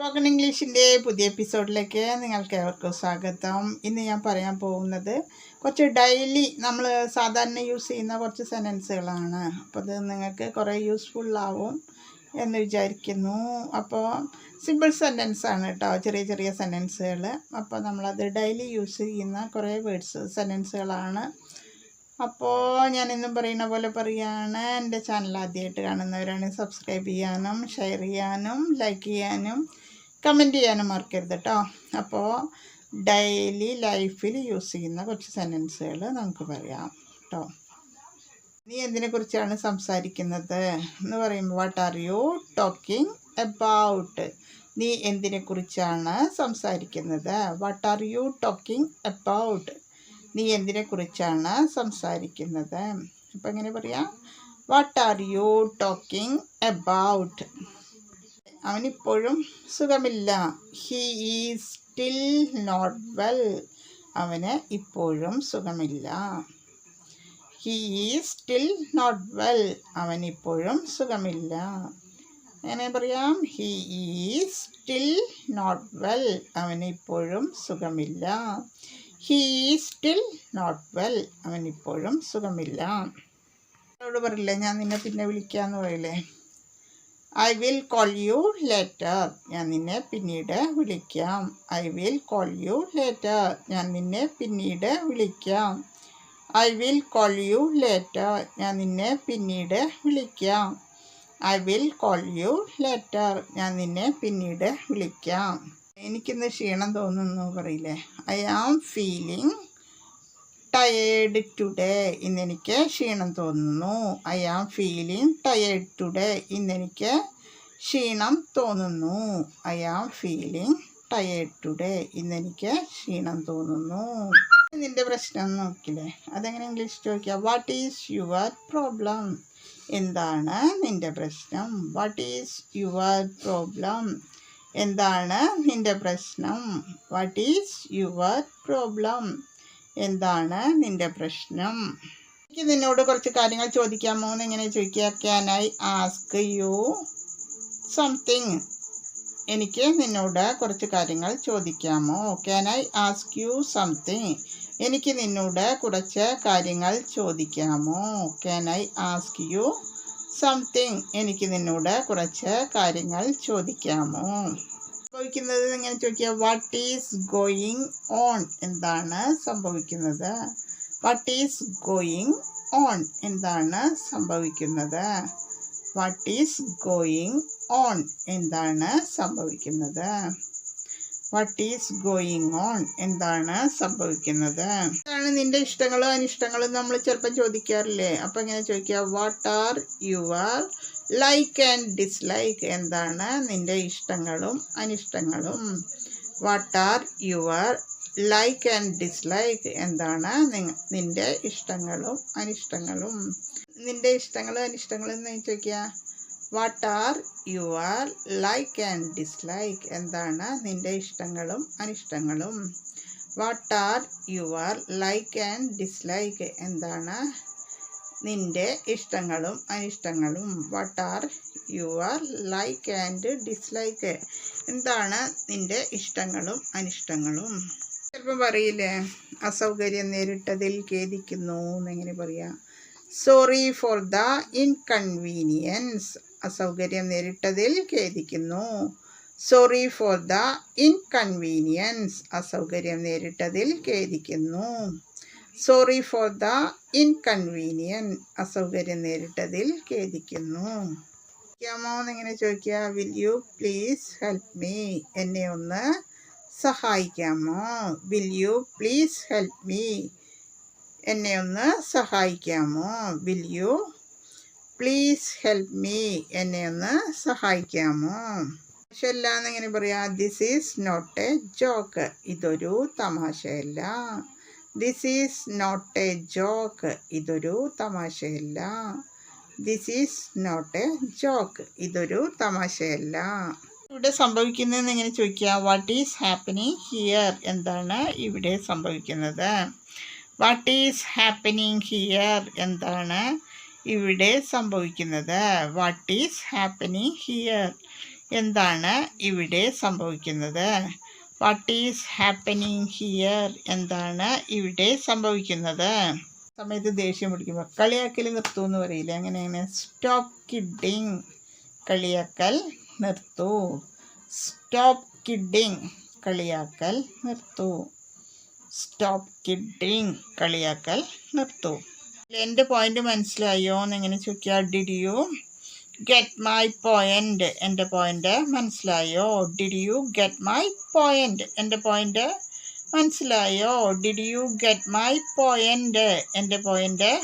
Spoken ഇംഗ്ലീഷിന്റെ പുതിയ എപ്പിസോഡിലേക്ക് നിങ്ങൾക്ക് ഏവർക്കും സ്വാഗതം. ഇന്ന് ഞാൻ പറയാൻ പോകുന്നത് കുറച്ച് ഡെയിലി നമ്മൾ സാധാരണ യൂസ് ചെയ്യുന്ന കുറച്ച് സെന്റൻസുകളാണ് അപ്പോൾ അത് നിങ്ങൾക്ക് കുറേ യൂസ്ഫുള്ളാവും എന്ന് വിചാരിക്കുന്നു. അപ്പോൾ സിമ്പിൾ സെന്റൻസ് ആണ് കേട്ടോ ചെറിയ ചെറിയ സെന്റൻസുകൾ അപ്പോൾ നമ്മളത് ഡെയിലി യൂസ് ചെയ്യുന്ന കുറേ വേർഡ്സ് സെന്റൻസുകളാണ് അപ്പോൾ ഞാൻ പറയുന്ന പോലെ പറയുകയാണ് എന്റെ ചാനൽ ആദ്യമായിട്ട് കാണുന്നവരാണ് സബ്സ്ക്രൈബ് ചെയ്യാനും ഷെയർ ചെയ്യാനും ലൈക്ക് ചെയ്യാനും കമന്റ് ചെയ്യാനും മറക്കരുത് കേട്ടോ അപ്പോൾ ഡെയിലി ലൈഫിൽ യൂസ് ചെയ്യുന്ന കുറച്ച് സെന്റൻസുകൾ നമുക്ക് പറയാം കേട്ടോ നീ എന്തിനെക്കുറിച്ചാണ് സംസാരിക്കുന്നത് എന്ന് പറയുമ്പോൾ what are you talking about നീ എന്തിനെക്കുറിച്ചാണ് സംസാരിക്കുന്നത്? What are you talking about നീ എന്തിനെക്കുറിച്ചാണ് സംസാരിക്കുന്നത്? അപ്പം എങ്ങനെ പറയാം? What are you talking about അവനിപ്പോഴും സുഖമില്ല. He is still not well അവന് ഇപ്പോഴും സുഖമില്ല. He is still not well അവനിപ്പോഴും സുഖമില്ല. എങ്ങനെ പറയാം? He is still not well അവനിപ്പോഴും സുഖമില്ല. He is still not well അവനിപ്പോഴും സുഖമില്ല. അവരോട് പറയില്ലേ? ഞാൻ നിന്നെ പിന്നെ വിളിക്കാമെന്ന് പറയില്ലേ? I will call you later ഞാൻ നിന്നെ പിന്നീട് വിളിക്കാം. I will call you later ഞാൻ നിന്നെ പിന്നീട് വിളിക്കാം. I will call you later ഞാൻ നിന്നെ പിന്നീട് വിളിക്കാം. I will call you later ഞാൻ നിന്നെ പിന്നീട് വിളിക്കാം. എനിക്കിന്ന് ക്ഷീണം തോന്നുന്നു പറയില്ലേ? I am feeling tired today ഇന്നെനിക്ക് ക്ഷീണം തോന്നുന്നു. I am feeling tired today ഇന്നെനിക്ക് ക്ഷീണം തോന്നുന്നു. I am feeling tired today ഇന്നെനിക്ക് ക്ഷീണം തോന്നുന്നു. നിന്റെ പ്രശ്നം നോക്കില്ലേ? അതെങ്ങനെ ഇംഗ്ലീഷ് ചോദിക്കുക? വാട്ട് ഈസ് യുവർ പ്രോബ്ലം എന്താണ് നിന്റെ പ്രശ്നം? വാട്ട് ഈസ് യുവർ പ്രോബ്ലം എന്താണ് നിന്റെ പ്രശ്നം? വാട്ട് ഈസ് യുവർ പ്രോബ്ലം എന്താണ് നിന്റെ പ്രശ്നം? എനിക്ക് നിന്നോട് കുറച്ച് കാര്യങ്ങൾ ചോദിക്കാമോ എന്ന് ഇങ്ങനെ ചോദിക്കുക can I ask you something എനിക്ക് നിന്നോട് കുറച്ച് കാര്യങ്ങൾ ചോദിക്കാമോ? Can I ask you something എനിക്ക് നിന്നോട് കുറച്ച് കാര്യങ്ങൾ ചോദിക്കാമോ? Can I ask you something എനിക്ക് നിന്നോട് കുറച്ച് കാര്യങ്ങൾ ചോദിക്കാമോ? സംഭവിക്കുന്നത് എങ്ങനെ ചോദിക്കുക. വാട്ട് ഈസ് ഗോയിങ് ഓൺ എന്താണ് സംഭവിക്കുന്നത്? വാട്ട് ഈസ് ഗോയിങ് ഓൺ എന്താണ് സംഭവിക്കുന്നത്? വാട്ട് ഈസ് ഗോയിങ് ഓൺ എന്താണ് സംഭവിക്കുന്നത്? വാട്ട് ഈസ് ഗോയിങ് ഓൺ എന്താണ് സംഭവിക്കുന്നത്? എന്താണ് നിന്റെ ഇഷ്ടങ്ങളും അനിഷ്ടങ്ങളും നമ്മൾ ചിലപ്പോൾ ചോദിക്കാറില്ലേ? അപ്പം ഇങ്ങനെ ചോദിക്കുക. What are your like and dislike എന്താണ് നിന്റെ ഇഷ്ടങ്ങളും അനിഷ്ടങ്ങളും? What are your like and dislike എന്താണ് നിന്റെ ഇഷ്ടങ്ങളും അനിഷ്ടങ്ങളും? നിന്റെ ഇഷ്ടങ്ങളും അനിഷ്ടങ്ങളും എന്ന് ചോദിക്കുക. What are your like and dislike എന്താണ് നിന്റെ ഇഷ്ടങ്ങളും അനിഷ്ടങ്ങളും? What are your like and dislike എന്താണ് നിന്റെ ഇഷ്ടങ്ങളും അനിഷ്ടങ്ങളും. What are your like and dislike. എന്താണ് നിന്റെ ഇഷ്ടങ്ങളും അനിഷ്ടങ്ങളും? ചിലപ്പം പറയില്ലേ അസൗകര്യം നേരിട്ടതിൽ ഖേദിക്കുന്നു എന്നെങ്ങനെ പറയാം. സോറി ഫോർ ദ ഇൻകൺവീനിയൻസ് അസൗകര്യം നേരിട്ടതിൽ ഖേദിക്കുന്നു. സോറി ഫോർ ദ ഇൻകൺവീനിയൻസ് അസൗകര്യം നേരിട്ടതിൽ ഖേദിക്കുന്നു. സോറി ഫോർ ദ ഇൻകൺവീനിയൻ അസൗകര്യം നേരിട്ടതിൽ ഖേദിക്കുന്നു. ചോദിക്കാമോ എന്നിങ്ങനെ ചോദിക്കുക will you please help me എന്നെ ഒന്ന് സഹായിക്കാമോ? Will you please help me എന്നെ ഒന്ന് സഹായിക്കാമോ? Will you please help me എന്നെ ഒന്ന് സഹായിക്കാമോ? തമാശയല്ല എന്നിങ്ങനെ പറയാം this is not a joke ഇതൊരു തമാശയല്ല. This is not a joke ഇതൊരു തമാശയല്ല. This is not a joke ഇതൊരു തമാശയല്ല. ഇവിടെ സംഭവിക്കുന്നതെന്ന് എങ്ങനെ ചോദിക്കുക? വാട്ട് ഈസ് ഹാപ്പനിങ് ഹിയർ എന്താണ് ഇവിടെ സംഭവിക്കുന്നത്? വാട്ട് ഈസ് ഹാപ്പനിങ് ഹിയർ എന്താണ് ഇവിടെ സംഭവിക്കുന്നത്? വാട്ട് ഈസ് ഹാപ്പനിങ് ഹിയർ എന്താണ് ഇവിടെ സംഭവിക്കുന്നത്? വാട്ട് ഈസ് ഹാപ്പനിങ് ഹിയർ എന്താണ് ഇവിടെ സംഭവിക്കുന്നത്? സമയത്ത് ദേഷ്യം പിടിക്കുമ്പോൾ കളിയാക്കൽ നിർത്തൂ എന്ന് പറയില്ല? അങ്ങനെയാണ് സ്റ്റോപ്പ് കിഡിങ് കളിയാക്കൽ നിർത്തൂ. സ്റ്റോപ്പ് കിഡിങ് കളിയാക്കൽ നിർത്തൂ. സ്റ്റോപ്പ് കിഡിങ് കളിയാക്കൽ നിർത്തൂ. എന്റെ പോയിന്റ് മനസ്സിലായോ? എന്നെങ്ങനെ ചോദിക്കുക ഡിഡ് ഗെറ്റ് മൈ പോയിന്റ് എന്റെ പോയിന്റ് മനസ്സിലായോ? Did you get my point എന്റെ പോയിന്റ് മനസ്സിലായോ? Did you get my point എന്റെ പോയിന്റ്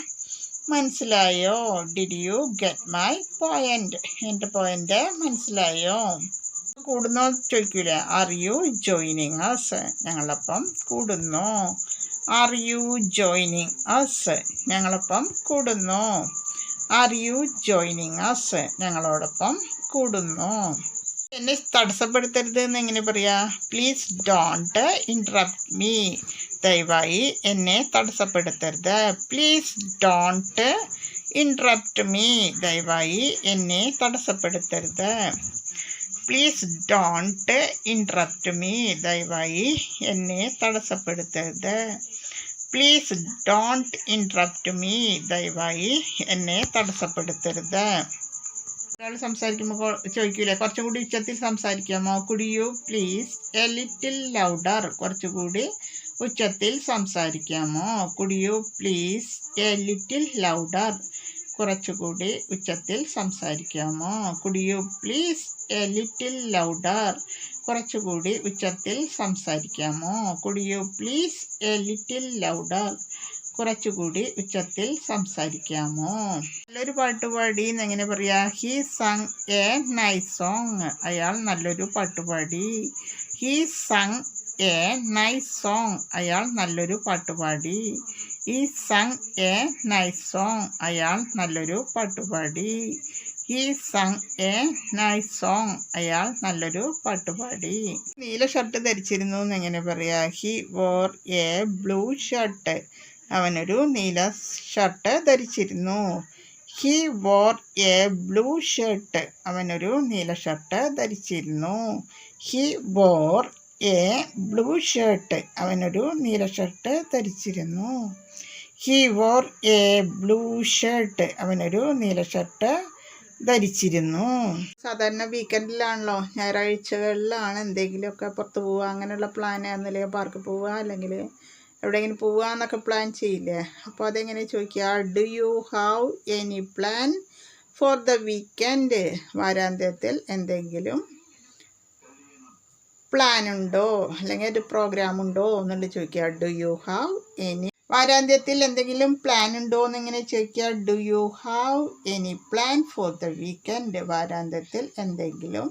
മനസ്സിലായോ? Did you get my point എന്റെ പോയിന്റ് മനസ്സിലായോ? കൂടുന്നോ ചോദിക്കൂല. ആർ യു ജോയിനിങ് അസ് ഞങ്ങളപ്പം കൂടുന്നു? ആർ യു ജോയിനിങ് അസ് ഞങ്ങളപ്പം കൂടുന്നു? ആർ യു ജോയിനിങ് അസ് ഞങ്ങളോടൊപ്പം കൂടുന്നു. എന്നെ തടസ്സപ്പെടുത്തരുത് എന്ന് എങ്ങനെ പറയാ. പ്ലീസ് ഡോണ്ട് ഇൻട്രപ്റ്റ് മീ ദയവായി എന്നെ തടസ്സപ്പെടുത്തരുത്. പ്ലീസ് ഡോണ്ട് ഇൻട്രപ്റ്റ് മീ ദയവായി എന്നെ തടസ്സപ്പെടുത്തരുത്. പ്ലീസ് ഡോണ്ട് ഇൻട്രപ്റ്റ് മീ ദയവായി എന്നെ തടസ്സപ്പെടുത്തരുത്. പ്ലീസ് ഡോണ്ട് ഇൻട്രപ്റ്റ് മീ ദയവായി എന്നെ തടസ്സപ്പെടുത്തരുത്. ഒരാൾ സംസാരിക്കുമ്പോൾ ചോദിക്കൂലേ? കുറച്ചും കൂടി ഉച്ചത്തിൽ സംസാരിക്കാമോ? You please a little louder കുറച്ചുകൂടി ഉച്ചത്തിൽ സംസാരിക്കാമോ? You please a little louder കുറച്ചുകൂടി ഉച്ചത്തിൽ സംസാരിക്കാമോ? You please a little louder കുറച്ചുകൂടി ഉച്ചത്തിൽ സംസാരിക്കാമോ? കുടി you please a little louder കുറച്ചുകൂടി ഉച്ചത്തിൽ സംസാരിക്കാമോ? നല്ലൊരു പാട്ട് പാടി എന്നെങ്ങനെ പറയാ? He sang a nice song അയാൾ നല്ലൊരു പാട്ട് പാടി. He sang a nice song അയാൾ നല്ലൊരു പാട്ട് പാടി. ഈ സങ് എ നൈസ് സോങ് അയാൾ നല്ലൊരു പാട്ട് പാടി. He sung a nice song. അയാൾ നല്ലൊരു പാട്ട് പാടി. നീല ഷർട്ട് ധരിച്ചിരുന്നു എന്ന് എങ്ങനെ പറയാ? He wore a blue shirt. അവനൊരു നീല shirt ധരിച്ചിരുന്നു. He wore a blue shirt. അവനൊരു നീല shirt ധരിച്ചിരുന്നു. He wore a blue shirt. അവനൊരു നീല shirt ധരിച്ചിരുന്നു. He wore a blue shirt. അവനൊരു നീല ഷർട്ട് ധരിച്ചിരുന്നു. സാധാരണ വീക്കെൻഡിലാണല്ലോ ഞായറാഴ്ചകളിലാണ് എന്തെങ്കിലുമൊക്കെ പുറത്ത് പോവുക അങ്ങനെയുള്ള പ്ലാൻ ആയിരുന്നില്ലെങ്കിൽ പാർക്ക് പോവുക അല്ലെങ്കിൽ എവിടെയെങ്കിലും പോവുക എന്നൊക്കെ പ്ലാൻ ചെയ്യില്ലേ? അപ്പോൾ അതെങ്ങനെ ചോദിക്കുക? Do you have any plan for the weekend വാരാന്ത്യത്തിൽ എന്തെങ്കിലും പ്ലാൻ ഉണ്ടോ? അല്ലെങ്കിൽ ഒരു പ്രോഗ്രാം ഉണ്ടോ? എന്നുള്ളത് ചോദിക്കുക. ഡു യു ഹാവ് എനി വാരാന്ത്യത്തിൽ എന്തെങ്കിലും പ്ലാൻ ഉണ്ടോ എന്നിങ്ങനെ ചോദിക്കുക do you have any plan for the weekend വാരാന്ത്യത്തിൽ എന്തെങ്കിലും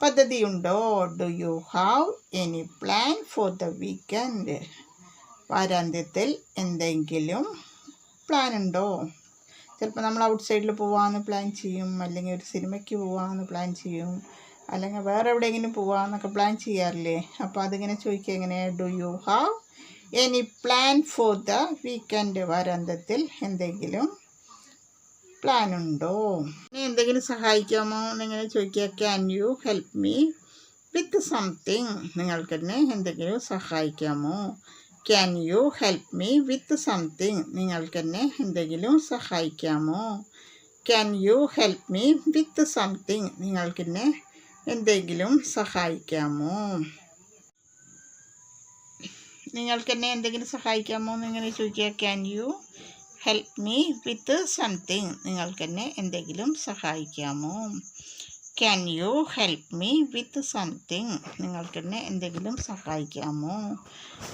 പദ്ധതി ഉണ്ടോ? Do you have any plan for the weekend വാരാന്ത്യത്തിൽ എന്തെങ്കിലും പ്ലാൻ ഉണ്ടോ? ചിലപ്പോൾ നമ്മൾ ഔട്ട് സൈഡിൽ പോകാമെന്ന് പ്ലാൻ ചെയ്യും അല്ലെങ്കിൽ ഒരു സിനിമയ്ക്ക് പോകാമെന്ന് പ്ലാൻ ചെയ്യും അല്ലെങ്കിൽ വേറെ എവിടെയെങ്കിലും പോകാമെന്നൊക്കെ പ്ലാൻ ചെയ്യാറില്ലേ? അപ്പോൾ അതിങ്ങനെ ചോദിക്കുക എങ്ങനെ do you have any plan for the weekend വാരാന്ത്യത്തിൽ എന്തെങ്കിലും പ്ലാൻ ഉണ്ടോ? എന്തെങ്കിലും സഹായിക്കാമോ? എന്നിങ്ങനെ ചോദിക്കുക can you help me with something നിങ്ങൾക്ക് തന്നെ എന്തെങ്കിലും സഹായിക്കാമോ? Can you help me with something നിങ്ങൾക്ക് എന്നെ എന്തെങ്കിലും സഹായിക്കാമോ? Can you help me with something നിങ്ങൾക്ക് എന്നെ എന്തെങ്കിലും സഹായിക്കാമോ? നിങ്ങൾക്ക് എന്നെ എന്തെങ്കിലും സഹായിക്കാമോ എന്നിങ്ങനെ ചോദിക്കുക can you help me with something നിങ്ങൾക്ക് എന്നെ എന്തെങ്കിലും സഹായിക്കാമോ? Can you help me with something നിങ്ങൾക്ക് എന്നെ എന്തെങ്കിലും സഹായിക്കാമോ?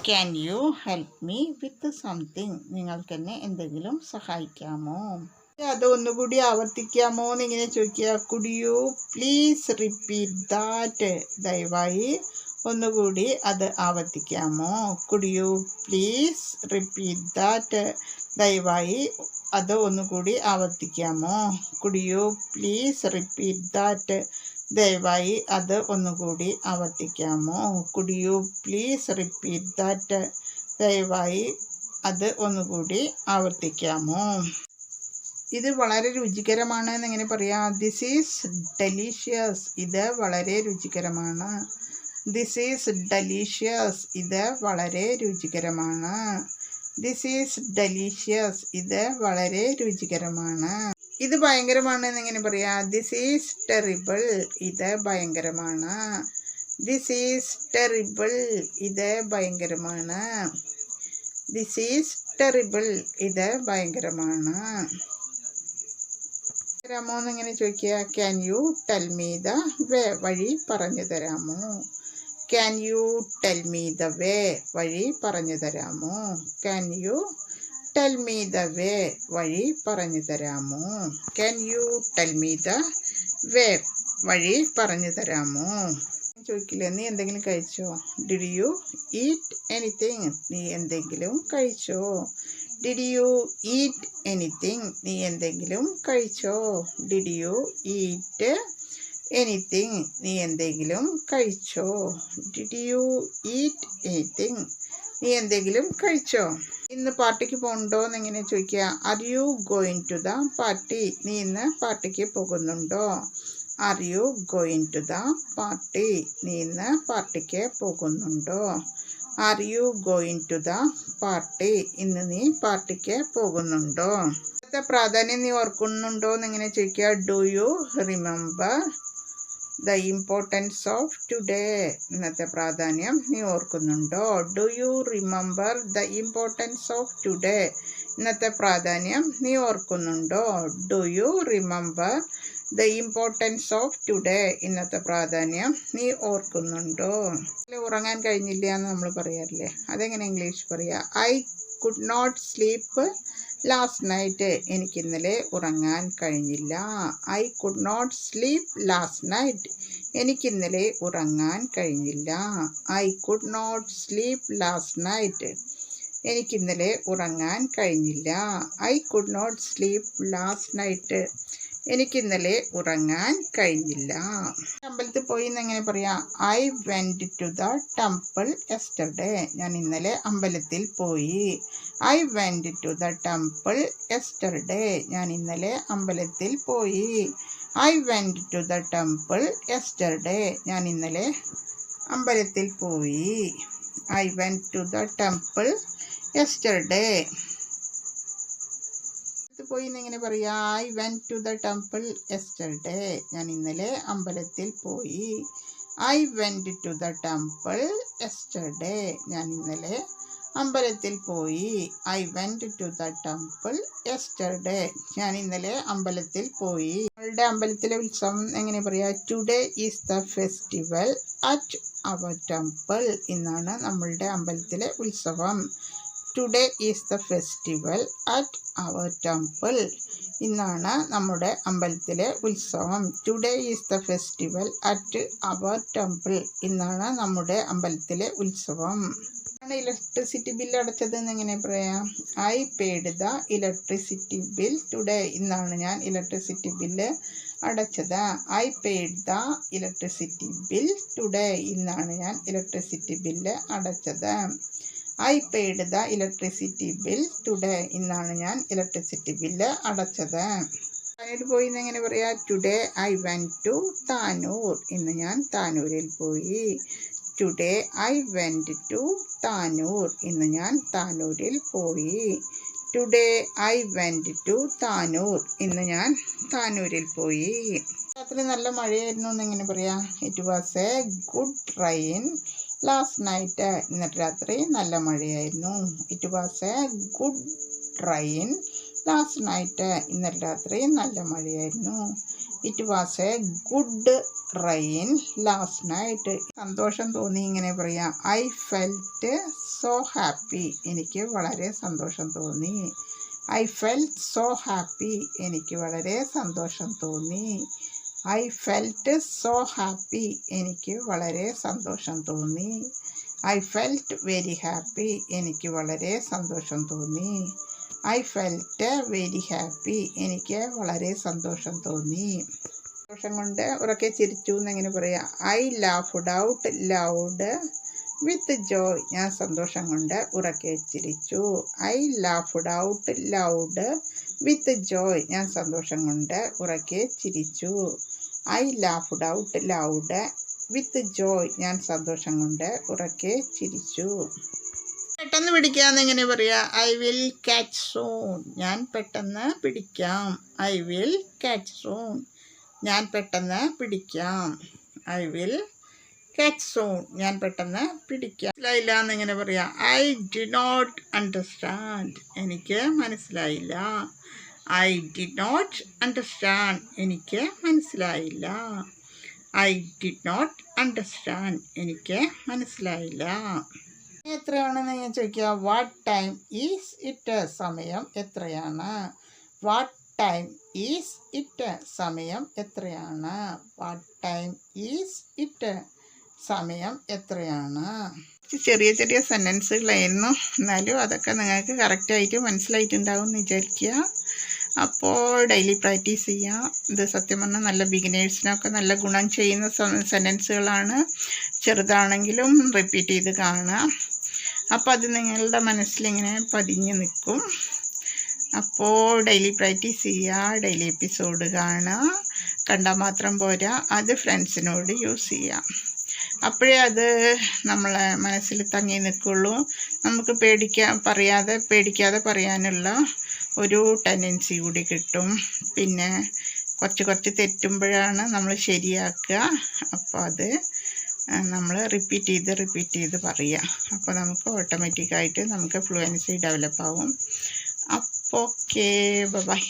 Can you help me with something നിങ്ങൾക്ക് എന്നെ എന്തെങ്കിലും സഹായിക്കാമോ? അത് ഒന്നുകൂടി ആവർത്തിക്കാമോ? എന്നിങ്ങനെ ചോദിക്കുക. കുഡ് പ്ലീസ് റിപ്പീറ്റ് ദാറ്റ് ദയവായി ഒന്നുകൂടി അത് ആവർത്തിക്കാമോ? Could you please repeat that ദയവായി അത് ഒന്നുകൂടി ആവർത്തിക്കാമോ? Could you please repeat that ദയവായി അത് ഒന്നുകൂടി ആവർത്തിക്കാമോ? Could you please repeat that ദയവായി അത് ഒന്നുകൂടി ആവർത്തിക്കാമോ? ഇത് വളരെ രുചികരമാണ് എന്നിങ്ങനെ പറയാം. ദിസ് ഈസ് ഡെലീഷ്യസ് ഇത് വളരെ രുചികരമാണ്. ദിസ് ഈസ് ഡെലീഷ്യസ് ഇത് വളരെ രുചികരമാണ്. ദിസ് ഈസ് ഡെലീഷ്യസ് ഇത് വളരെ രുചികരമാണ്. ഇത് ഭയങ്കരമാണ് എന്നിങ്ങനെ പറയാം? ദിസ് ഈസ് ടെറിബിൾ ഇത് ഭയങ്കരമാണ്. ദിസ് ഈസ് ടെറിബിൾ ഇത് ഭയങ്കരമാണ്. ദിസ് ഈസ് ടെറിബിൾ ഇത് ഭയങ്കരമാണ്. തരാമോ എന്നിങ്ങനെ ചോദിക്കുക? Can you tell me the വഴി പറഞ്ഞു തരാമോ? Can you tell me the way വഴി പറഞ്ഞു തരാമോ? Can you tell me the way വഴി പറഞ്ഞു തരാമോ? Can you tell me the way വഴി പറഞ്ഞു തരാമോ? ചോദിക്കില്ലേ നീ എന്തെങ്കിലും കഴിച്ചോ? ഡിഡ് യു ഈറ്റ് എനിത്തിങ് നീ എന്തെങ്കിലും കഴിച്ചോ? ഡിഡ് യു ഈറ്റ് എനിത്തിങ് നീ എന്തെങ്കിലും കഴിച്ചോ? ഡിഡ് യു ഈറ്റ് എനിത്തിങ് നീ എന്തെങ്കിലും കഴിച്ചോ. ഡിഡ് യു ഈറ്റ് എനിത്തിങ് നീ എന്തെങ്കിലും കഴിച്ചോ? ഇന്ന് പാർട്ടിക്ക് പോകണ്ടോ എന്ന് എങ്ങനെ ചോദിക്കുക. Are you going to the party നീ ഇന്ന് പാർട്ടിക്ക് പോകുന്നുണ്ടോ? Are you going to the party നീ ഇന്ന് പാർട്ടിക്ക് പോകുന്നുണ്ടോ? Are you going to the party ഇന്ന് നീ പാർട്ടിക്ക് പോകുന്നുണ്ടോ? പ്രാധാന്യം നീ ഓർക്കുന്നുണ്ടോ എന്ന് ഇങ്ങനെ ചോദിക്കുക. Do you remember the importance of today ഇന്നത്തെ പ്രാധാന്യം നീ ഓർക്കുന്നുണ്ടോ? Do you remember the importance of today ഇന്നത്തെ പ്രാധാന്യം നീ ഓർക്കുന്നുണ്ടോ? Do you remember the importance of today ഇന്നത്തെ പ്രാധാന്യം നീ ഓർക്കുന്നുണ്ടോ? ഉറങ്ങാൻ കഴിഞ്ഞില്ല എന്ന് നമ്മൾ പറയാറില്ലേ? അതെങ്ങനെ ഇംഗ്ലീഷ് പറയാ? I could not sleep last night എനിക്ക് ഇന്നലെ ഉറങ്ങാൻ കഴിഞ്ഞില്ല. I could not sleep last night എനിക്ക് ഇന്നലെ ഉറങ്ങാൻ കഴിഞ്ഞില്ല. I could not sleep last night എനിക്ക് ഇന്നലെ ഉറങ്ങാൻ കഴിഞ്ഞില്ല. I could not sleep last night എനിക്ക് ഇന്നലെ ഉറങ്ങാൻ കഴിഞ്ഞില്ല. അമ്പലത്തിൽ പോയി എന്ന് എങ്ങനെ പറയാം I went to the temple yesterday ഞാൻ ഇന്നലെ അമ്പലത്തിൽ പോയി. I went to the temple yesterday ഞാൻ ഇന്നലെ അമ്പലത്തിൽ പോയി. I went to the temple yesterday ഞാൻ ഇന്നലെ അമ്പലത്തിൽ പോയി. I went to the temple yesterday പോയി എന്നിങ്ങനെ പറയാ I went to the temple yesterday ഞാൻ ഇന്നലെ അമ്പലത്തിൽ പോയി. I went to the temple yesterday ഞാൻ ഇന്നലെ അമ്പലത്തിൽ പോയി. I went to the temple yesterday ഞാൻ ഇന്നലെ അമ്പലത്തിൽ പോയി. ഞങ്ങളുടെ അമ്പലത്തിലെ ഉത്സവം എങ്ങനെ പറയാ? Today is the festival at our temple എന്നാണ് നമ്മളുടെ അമ്പലത്തിലെ ഉത്സവം. Today is the festival at our temple ഇന്നാണ് നമ്മുടെ അമ്പലത്തിലെ ഉത്സവം. Today is the festival at our temple ഇന്നാണ് നമ്മുടെ അമ്പലത്തിലെ ഉത്സവം. ആണ് ഇലക്ട്രിസിറ്റി ബിൽ അടച്ചത് എന്ന് എങ്ങനെ പറയാം? I paid the electricity bill today ഇന്നാണ് ഞാൻ ഇലക്ട്രിസിറ്റി ബില്ല് അടച്ചത്. I paid the electricity bill today ഇന്നാണ് ഞാൻ ഇലക്ട്രിസിറ്റി ബില്ല് അടച്ചത്. I paid the electricity bill today ഇന്നാണ് ഞാൻ ഇലക്ട്രിസിറ്റി ബില്ല് അടച്ചത്. താനൂർ പോയി എന്ന് എങ്ങനെ പറയാ? Today I went to Tanur ഇന്ന് ഞാൻ താനൂരിൽ പോയി. Today I went to Tanur ഇന്ന് ഞാൻ താനൂരിൽ പോയി. Today I went to Tanur ഇന്ന് ഞാൻ താനൂരിൽ പോയി. രാത്രി നല്ല മഴയായിരുന്നു എന്ന് എങ്ങനെ പറയാ? It was a good rain last night ഇന്നത്തെ രാത്രി നല്ല മഴയായിരുന്നു. It was a good train last night ഇന്നലെ രാത്രി നല്ല മഴയായിരുന്നു. It was a good rain last night സന്തോഷം തോന്നി ഇങ്ങനെ പറയാം. ഐ ഫെൽറ്റ് സോ ഹാപ്പി എനിക്ക് വളരെ സന്തോഷം തോന്നി. ഐ ഫെൽറ്റ് സോ ഹാപ്പി എനിക്ക് വളരെ സന്തോഷം തോന്നി. ഐ ഫെൽറ്റ് സോ ഹാപ്പി എനിക്ക് വളരെ സന്തോഷം തോന്നി. ഐ ഫെൽറ്റ് വെരി ഹാപ്പി എനിക്ക് വളരെ സന്തോഷം തോന്നി. ഐ ഫെൽറ്റ് വെരി ഹാപ്പി എനിക്ക് വളരെ സന്തോഷം തോന്നി. സന്തോഷം കൊണ്ട് ഉറക്കെ ചിരിച്ചു എന്നെങ്ങനെ പറയാം I laughed out loud with joy ഞാൻ സന്തോഷം കൊണ്ട് ഉറക്കെ ചിരിച്ചു. I laughed out loud with joy ഞാൻ സന്തോഷം കൊണ്ട് ഉറക്കെ ചിരിച്ചു. I laughed out loud with joy. ഞാൻ സന്തോഷം കൊണ്ട് ഉറക്കെ ചിരിച്ചു. പെട്ടെന്ന് പിടിക്കാന്ന് എങ്ങനെ പറയാ? I will catch soon. ഞാൻ പെട്ടെന്ന് പിടിക്കാം. I will catch soon. ഞാൻ പെട്ടെന്ന് പിടിക്കാം. I will catch soon. ഞാൻ പെട്ടെന്ന് പിടിക്കാം. മനസ്സിലായില്ല എന്നിങ്ങനെ പറയാം? I did not understand. എനിക്ക് മനസ്സിലായില്ല. ഐ ഡി നോട്ട് അണ്ടർസ്റ്റാൻഡ് എനിക്ക് മനസ്സിലായില്ല. ഐ ഡി നോട്ട് അണ്ടർസ്റ്റാൻഡ് എനിക്ക് മനസ്സിലായില്ല. എത്രയാണെന്ന് ഞാൻ ചോദിക്കുക? വാട്ട് ടൈം ഈസ് ഇറ്റ് സമയം എത്രയാണ്? വാട്ട് ടൈം ഈസ് ഇറ്റ് സമയം എത്രയാണ്? വാട്ട് ടൈം ഈസ് ഇറ്റ് സമയം എത്രയാണ്? ചെറിയ ചെറിയ സെന്റൻസുകളായിരുന്നു എന്നാലും അതൊക്കെ നിങ്ങൾക്ക് കറക്റ്റായിട്ട് മനസ്സിലായിട്ടുണ്ടാവും എന്ന് വിചാരിക്കുക. അപ്പോൾ ഡെയിലി പ്രാക്ടീസ് ചെയ്യുക ഇത് സത്യം പറഞ്ഞാൽ നല്ല ബിഗിനേഴ്സിനൊക്കെ നല്ല ഗുണം ചെയ്യുന്ന സെന്റൻസുകളാണ് ചെറുതാണെങ്കിലും റിപ്പീറ്റ് ചെയ്ത് കാണുക. അപ്പോൾ അത് നിങ്ങളുടെ മനസ്സിലിങ്ങനെ പതിഞ്ഞ് നിൽക്കും. അപ്പോൾ ഡെയിലി പ്രാക്ടീസ് ചെയ്യുക ഡെയിലി എപ്പിസോഡ് കാണുക. കണ്ടാൽ മാത്രം പോരാ. അത് ഫ്രണ്ട്സിനോട് യൂസ് ചെയ്യാം. അപ്പോഴേ അത് നമ്മളെ മനസ്സിൽ തങ്ങി നിൽക്കുള്ളൂ. നമുക്ക് പേടിക്കാൻ പറയാതെ പേടിക്കാതെ പറയാനുള്ള ഒരു ടെൻഡൻസി കൂടി കിട്ടും. പിന്നെ കുറച്ച് കുറച്ച് തെറ്റുമ്പോഴാണ് നമ്മൾ ശരിയാക്കുക. അപ്പോൾ അത് നമ്മൾ റിപ്പീറ്റ് ചെയ്ത് റിപ്പീറ്റ് ചെയ്ത് പറയുക. അപ്പോൾ നമുക്ക് ഓട്ടോമാറ്റിക്കായിട്ട് നമുക്ക് ഫ്ലുവൻസി ഡെവലപ്പ് ആവും. അപ്പോൾ ഓക്കെ ബൈ